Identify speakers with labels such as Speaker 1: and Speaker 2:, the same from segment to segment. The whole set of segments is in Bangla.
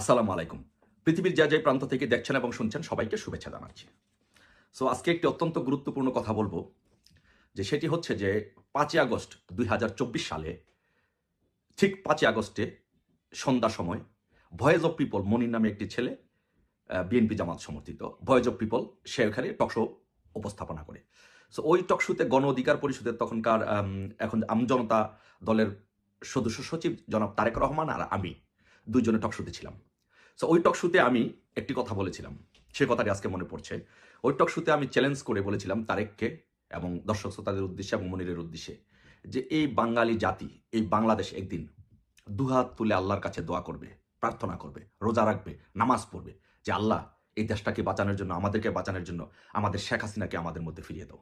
Speaker 1: আসসালামু আলাইকুম। পৃথিবীর যা যে প্রান্ত থেকে দেখছেন এবং শুনছেন, সবাইকে শুভেচ্ছা জানাচ্ছি। সো আজকে একটি অত্যন্ত গুরুত্বপূর্ণ কথা বলব, যে সেটি হচ্ছে যে পাঁচই আগস্ট দুই হাজার চব্বিশ সালে, ঠিক পাঁচই আগস্টে সন্ধ্যা সময় ভয়েস অফ পিপল মনির নামে একটি ছেলে বিএনপি জামাত সমর্থিত ভয়েস অফ পিপল সে ওখানে টকশো উপস্থাপনা করে। সো ওই টকশোতে গণ অধিকার পরিষদের তখনকার এখন আমজনতা দলের সদস্য সচিব জনাব তারেক রহমান আর আমি দুজনে টকশোতে ছিলাম। সো ওই টকশোতে আমি একটি কথা বলেছিলাম। সে কথাটি আজকে মনে পড়ছে। ওই টকশোতে আমি চ্যালেঞ্জ করে বলেছিলাম তারেককে এবং দর্শক শ্রোতাদের উদ্দেশ্যে এবং মনিরের উদ্দেশ্যে যে এই বাঙালি জাতি, এই বাংলাদেশ একদিন দুহাত তুলে আল্লাহর কাছে দোয়া করবে, প্রার্থনা করবে, রোজা রাখবে, নামাজ পড়বে যে, আল্লাহ, এই দেশটাকে বাঁচানোর জন্য, আমাদেরকে বাঁচানোর জন্য, আমাদের শেখ হাসিনাকে আমাদের মধ্যে ফিরিয়ে দাও।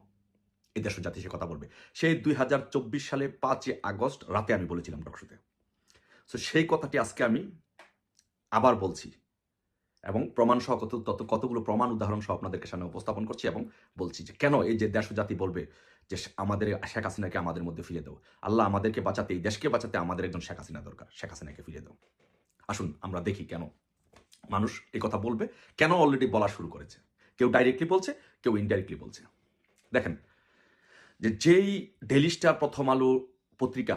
Speaker 1: এই দেশ জাতি সে কথা বলবে। সেই দুই হাজার চব্বিশ সালে পাঁচই আগস্ট রাতে আমি বলেছিলাম টকশোতে সো সেই কথাটি আজকে আমি আবার বলছি। এবং প্রমাণ সহ কত, তত, কতগুলো প্রমাণ উদাহরণ সহ আপনাদেরকে সামনে উপস্থাপন করছি এবং বলছি যে, কেন এই যে দেশ জাতি বলবে যে আমাদের শেখ হাসিনাকে আমাদের মধ্যে ফিরে দাও? আল্লাহ আমাদেরকে বাঁচাতে, এই দেশকে বাঁচাতে আমাদের একজন শেখ হাসিনা দরকার। শেখ হাসিনাকে ফিরে দাও। আসুন, আমরা দেখি কেন। মানুষ এই কথা বলবে, কেন অলরেডি বলা শুরু করেছে? কেউ ডাইরেক্টলি বলছে, কেউ ইনডাইরেক্টলি বলছে। দেখেন, যে যেই ডেলি স্টার প্রথম আলো পত্রিকা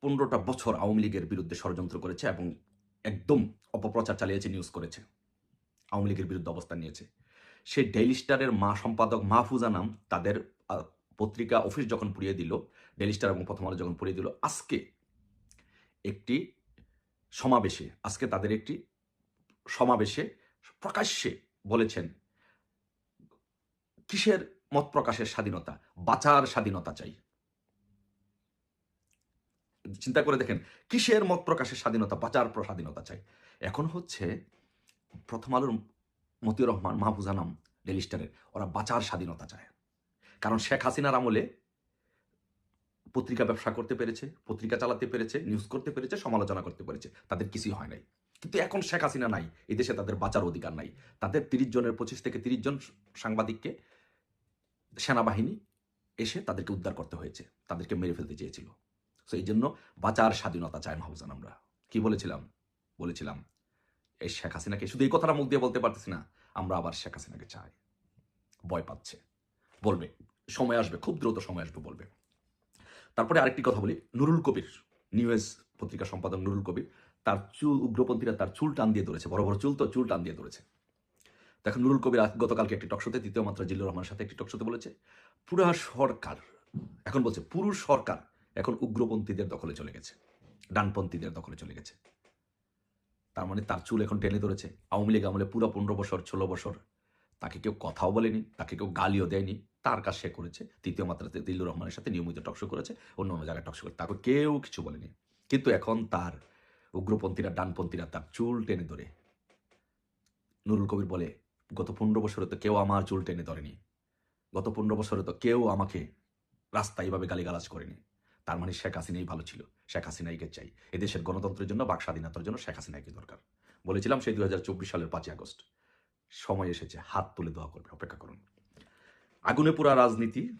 Speaker 1: পনেরোটা বছর আওয়ামী লীগের বিরুদ্ধে ষড়যন্ত্র করেছে এবং একদম অপপ্রচার চালিয়েছে নিউজ করেছে, আওয়ামী লীগের বিরুদ্ধে অবস্থান নিয়েছে। সে ডেইলি স্টারের মা সম্পাদক মাহফুজা নাম, তাদের পত্রিকা অফিস যখন পুড়িয়ে দিল ডেইলি স্টার এবং প্রথম আলো যখন পুড়িয়ে দিল, আজকে একটি সমাবেশে, আজকে তাদের একটি সমাবেশে প্রকাশ্যে বলেছেন, কিসের মত প্রকাশের স্বাধীনতা? বাঁচার স্বাধীনতা চাই। চিন্তা করে দেখেন, কিসের মত প্রকাশের স্বাধীনতা বাঁচার স্বাধীনতা চাই? এখন হচ্ছে প্রথম আলোর মতিউর রহমান, মাহফুজা নাম ডেলি স্টারের, ওরা বাঁচার স্বাধীনতা চায়। কারণ শেখ হাসিনার আমলে পত্রিকা ব্যবসা করতে পেরেছে, পত্রিকা চালাতে পেরেছে নিউজ করতে পেরেছে, সমালোচনা করতে পেরেছে। তাদের কিছুই হয় নাই। কিন্তু এখন শেখ হাসিনা নাই, এই দেশে তাদের বাঁচার অধিকার নাই। তাদের তিরিশ জনের, পঁচিশ থেকে তিরিশ জন সাংবাদিককে সেনাবাহিনী এসে তাদেরকে উদ্ধার করতে হয়েছে, তাদেরকে মেরে ফেলতে চেয়েছিল। সো এই জন্য বাঁচার স্বাধীনতা চায় মাহবুজান আমরা। কি বলেছিলাম? বলেছিলাম, এই শেখ হাসিনাকে শুধু এই কথাটা মুখ দিয়ে বলতে পারতেছি না, আমরা আবার শেখ হাসিনাকে চাই। ভয় পাচ্ছে। বলবে, সময় আসবে, খুব দ্রুত সময় আসবে বলবে। তারপরে আরেকটি কথা বলি, নুরুল কবির নিউজ পত্রিকা সম্পাদক নুরুল কবির, তার চুল, উগ্রপন্থীরা তার চুল টান দিয়ে ধরেছে, বড় বড় চুল তো, চুল টান দিয়ে ধরেছে। দেখেন, নুরুল কবির গতকালকে একটি টকশোতে তৃতীয় মাত্রা জিল্লুর রহমানের সাথে একটি টকশোতে বলেছে, পুরা সরকার, এখন বলছে, পুরুষ সরকার এখন উগ্রপন্থীদের দখলে চলে গেছে, ডানপন্থীদের দখলে চলে গেছে। তার মানে তার চুল এখন টেনে ধরেছে। আওয়ামী লীগ আমলে পুরো পনেরো বছর, ষোলো বছর তাকে কেউ কথাও বলেনি, তাকে কেউ গালিও দেয়নি। তার কাজ সে করেছে, তৃতীয় মাত্রাতে দিল্লুর রহমানের সাথে নিয়মিত টকশো করেছে, অন্য অন্য জায়গায় টকশো করে তাকে কেউ কিছু বলেনি। কিন্তু এখন তার উগ্রপন্থীরা, ডানপন্থীরা তার চুল টেনে ধরে। নুরুল কবির বলে, গত পনেরো বছরে তো কেউ আমার চুল টেনে ধরেনি। গত পনেরো বছরে তো কেউ আমাকে রাস্তায় এইভাবে গালিগালাজ করেনি। তার মানে শেখ হাসিনাই ভালো ছিল। শেখ হাসিনাইকে চাই। এদেশের গণতন্ত্রের জন্য বাক স্বাধীনতার জন্য শেখ হাসিনাইকে দরকার। বলেছিলাম সেই দুই হাজার চব্বিশ সালের পাঁচই আগস্ট। সময় এসেছে, হাত তুলে দোয়া করবে অপেক্ষা করুন। আগুনে পুরা রাজনীতি,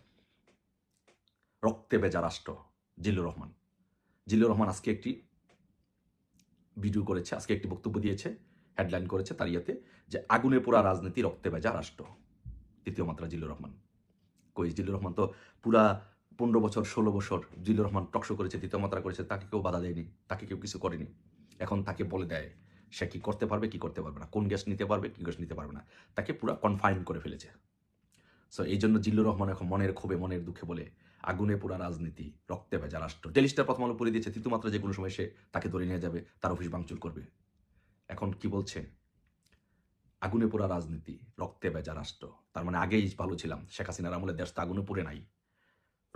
Speaker 1: রক্তে বেজা রাষ্ট্র, জিল্লুর রহমান। জিল্লুর রহমান আজকে একটি ভিডিও করেছে, আজকে একটি বক্তব্য দিয়েছে, হেডলাইন করেছে তার ইয়েতে যে আগুনে পুরা রাজনীতি, রক্তে বেজা রাষ্ট্র। তৃতীয় মাত্রা জিল্লুর রহমান। কই? জিল্লুর রহমান তো পুরা পনেরো বছর, ষোলো বছর জিল্লুর রহমান টকশো করেছে তৃতীয় মাত্রা করেছে, তাকে কেউ বাধা দেয়নি, তাকে কেউ কিছু করেনি। এখন তাকে বলে দেয়, সে কি করতে পারবে, কি করতে পারবে না, কোন গ্যাস নিতে পারবে, কি গ্যাস নিতে পারবে না, তাকে পুরো কনফাইন করে ফেলেছে। সো এই জন্য জিল্লুর রহমান এখন মনের ক্ষোভে, মনের দুঃখে বলে, আগুনে পুরা রাজনীতি, রক্তে ভেজা রাষ্ট্র। ডেলিস্টার প্রথম আলো পড়ে দিয়েছে তৃতীয় মাত্রা যে কোনো সময় সে তাকে ধরে নিয়ে যাবে, তার অফিস ভাঙচুর করবে। এখন কি বলছে? আগুনে পোড়া রাজনীতি, রক্তে ভেজা রাষ্ট্র। তার মানে আগেই ভালো ছিলাম, শেখ হাসিনার আমলে দেশ তো আগুনে পুড়ে নাই।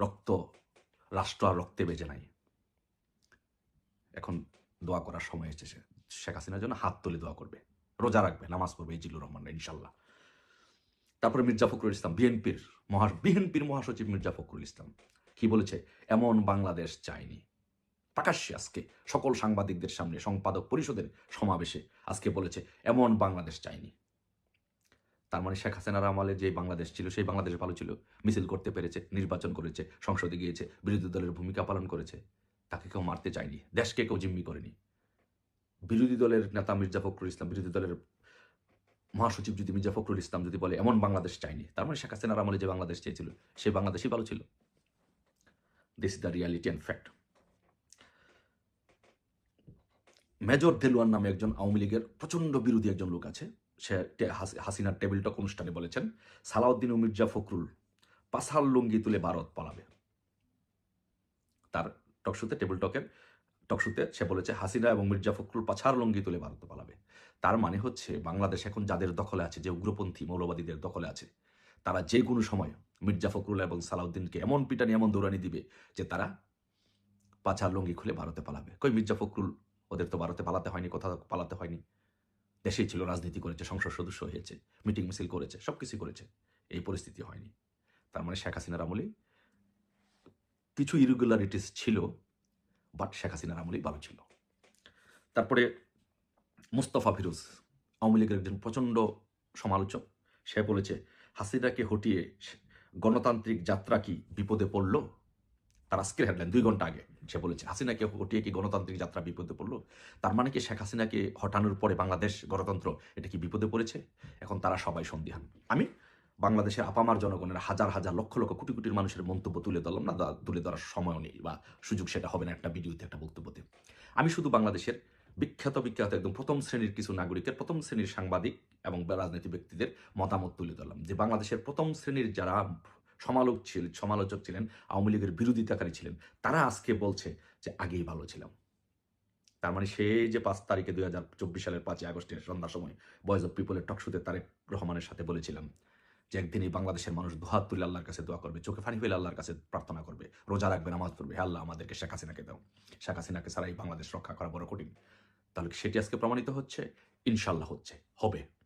Speaker 1: রক্ত, রাষ্ট্র আর রক্তে বেজে নাই। এখন দোয়া করার সময় এসেছে। শেখ হাসিনার জন্য হাত তুলে দোয়া করবে। রোজা রাখবে, নামাজ পড়বে এই জিল্লুর রহমান ইনশাল্লাহ। তারপরে মির্জা ফখরুল ইসলাম, বিএনপির মহা, বিএনপির মহাসচিব মির্জা ফখরুল ইসলাম। কি বলেছে? এমন বাংলাদেশ চাইনি। প্রকাশ্যে আজকে সকল সাংবাদিকদের সামনে, সম্পাদক পরিষদের সমাবেশে আজকে বলেছে, এমন বাংলাদেশ চাইনি। তার মানে শেখ হাসিনার আমলে যে বাংলাদেশ ছিল, সেই বাংলাদেশ ভালো ছিল। মিছিল করতে পেরেছে, নির্বাচন করেছে, সংসদে গিয়েছে, বিরোধী দলের ভূমিকা পালন করেছে। তাকে কেউ মারতে চায়নি, দেশকে কেউ জিম্মি করেনি। বিরোধী দলের নেতা মির্জা ফখরুল ইসলাম, বিরোধী দলের মহাসচিব যদি মির্জা ফখরুল ইসলাম যদি বলে, এমন বাংলাদেশ চাইনি তার মানে শেখ হাসিনার আমলে যে বাংলাদেশ চেয়েছিল সেই বাংলাদেশই ভালো ছিল। This is the reality and fact major Delwar নামে একজন আওয়ামী লীগের প্রচণ্ড বিরোধী একজন লোক আছে। সে হাসিনার টেবিল টক অনুষ্ঠানে বলেছেন, সালাউদ্দিন ও মির্জা ফখরুল পাশাল লুঙ্গি তুলে ভারত পালাবে। তার টকশুতে টেবিল টকের টকশুতে সে বলেছে, হাসিনা এবং মির্জা ফখরুল পাছার লঙ্গি তুলে ভারত পালাবে। তার মানে হচ্ছে, বাংলাদেশ এখন যাদের দখলে আছে, যে উগ্রপন্থী মৌলবাদীদের দখলে আছে, তারা যে কোনো সময় মির্জা ফখরুল এবং সালাউদ্দিনকে এমন পিটানি, এমন দৌড়ানি দিবে যে তারা পাছার লঙ্গি খুলে ভারতে পালাবে। কই মির্জা ফখরুল, ওদের তো ভারতে পালাতে হয়নি, কোথাও পালাতে হয়নি। দেশেই ছিল রাজনীতি করেছে, সংসদ সদস্য হয়েছে, মিটিং মিছিল করেছে সব কিছু করেছে। এই পরিস্থিতি হয়নি। তার মানে শেখ হাসিনার আমলে কিছু ইরেগুলারিটিস ছিল বাট শেখ হাসিনার আমলেই ভালো ছিল। তারপরে মুস্তফা ফিরোজ, আওয়ামী লীগের একজন প্রচণ্ড সমালোচক, সে বলেছে, হাসিনাকে হটিয়ে গণতান্ত্রিক যাত্রা কি বিপদে পড়ল? তার আজকের হেডলাইন দুই ঘণ্টা আগে সে বলেছে, হাসিনাকে হটিয়ে কি গণতান্ত্রিক যাত্রা বিপদে পড়ল? তার মানে কি শেখ হাসিনাকে হটানোর পরে বাংলাদেশ গণতন্ত্র এটা কি বিপদে পড়েছে? এখন তারা সবাই সন্দিহান। আমি বাংলাদেশের আপামার জনগণের হাজার হাজার লক্ষ লক্ষ কোটি কোটি মানুষের মন্তব্য তুলে ধরলাম না তুলে ধরার সময়ও নেই বা সুযোগ সেটা হবে না একটা ভিডিওতে, একটা বক্তব্যতে। আমি শুধু বাংলাদেশের বিখ্যাত বিখ্যাত একদম প্রথম শ্রেণির কিছু নাগরিকের, প্রথম শ্রেণির সাংবাদিক এবং রাজনীতি ব্যক্তিদের মতামত তুলে ধরলাম যে বাংলাদেশের প্রথম শ্রেণির যারা সমালোক ছিল, সমালোচক ছিলেন, আওয়ামী লীগের বিরোধিতাকারী ছিলেন। তারা আজকে বলছে যে, আগেই ভালো ছিলাম। তার মানে সে যে পাঁচ তারিখে দুই হাজার চব্বিশ সালের পাঁচই আগস্টের সন্ধ্যার সময় বয়েজ অফ পিপলের টকশুতে তারেক রহমানের সাথে বলেছিলাম যে, একদিন এই বাংলাদেশের মানুষ দুহাত তুলে আল্লাহর কাছে দোয়া করবে, চোখে পানি ফেলে আল্লাহর কাছে প্রার্থনা করবে, রোজা রাখবে, নামাজ পড়বে। হে আল্লাহ, আমাদেরকে শেখ হাসিনাকে দাও। শেখ হাসিনাকে এই বাংলাদেশ রক্ষা করা বড় কঠিন। তাহলে সেটি আজকে প্রমাণিত হচ্ছে? ইনশাল্লাহ হচ্ছে, হবে।